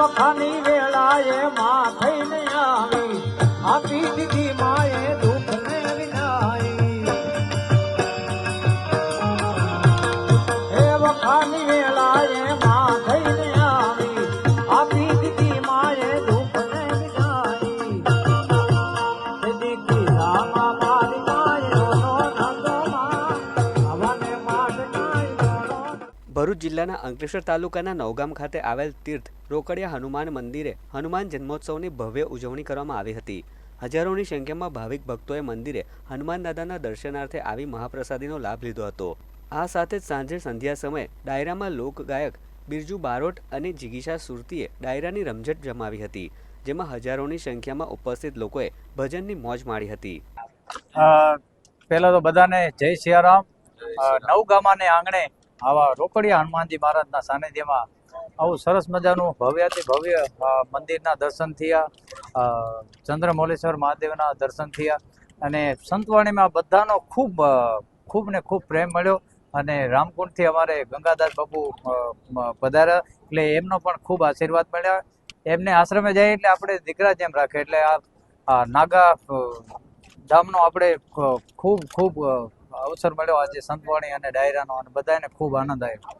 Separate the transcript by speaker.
Speaker 1: વખાની વેળાએ માં થઈને આવી. આપી દીધી માએ દુઃખને વિનાઈ. હે વખાની વેળાએ માં થઈને
Speaker 2: ભરૂચ જિલ્લાના અંકલેશ્વર તાલુકાના નવગામ ખાતે આવેલ તીર્થ રોકડિયા હનુમાન મંદિરે હનુમાન જન્મોત્સવની ભવ્ય ઉજવણી કરવામાં આવી હતી. હજારોની સંખ્યામાં ભાવિક ભક્તોએ મંદિરે હનુમાન દાદાના દર્શનાર્થે આવી મહાપ્રસાદીનો લાભ લીધો હતો. આ સાથે જ સાંજે સંધ્યા સમયે ડાયરામાં લોકગાયક બિરજુ બારોટ અને જિગીશા સુરતીએ ડાયરાની રમઝટ જમાવી હતી, જેમાં હજારોની સંખ્યામાં ઉપસ્થિત લોકોએ ભજનની મોજ માણી હતી.
Speaker 3: પહેલા તો બધાને જય સિયારામ. નવગામાને આંગણે આવા રોકડિયા હનુમાનજી મહારાજના સાનિધ્યમાં આવું સરસ મજાનું ભવ્યાથી ભવ્ય મંદિરના દર્શન થયા. ચંદ્રમૌલેશ્વર મહાદેવના દર્શન થયા. અને સંતવાણીમાં બધાનો ખૂબ ખૂબ ને ખૂબ પ્રેમ મળ્યો. અને રામકુંડથી અમારે ગંગાદાસ બાપુ પધાર્યા. એટલે એમનો પણ ખૂબ આશીર્વાદ મળ્યા. એમને આશ્રમે જાય એટલે આપણે દીકરા જેમ રાખે. એટલે આ નાગા ધામનો આપણે ખૂબ ખૂબ अवसर
Speaker 1: मिलो आज संतवाणी डायरा ना बधाई खूब आनंद आयो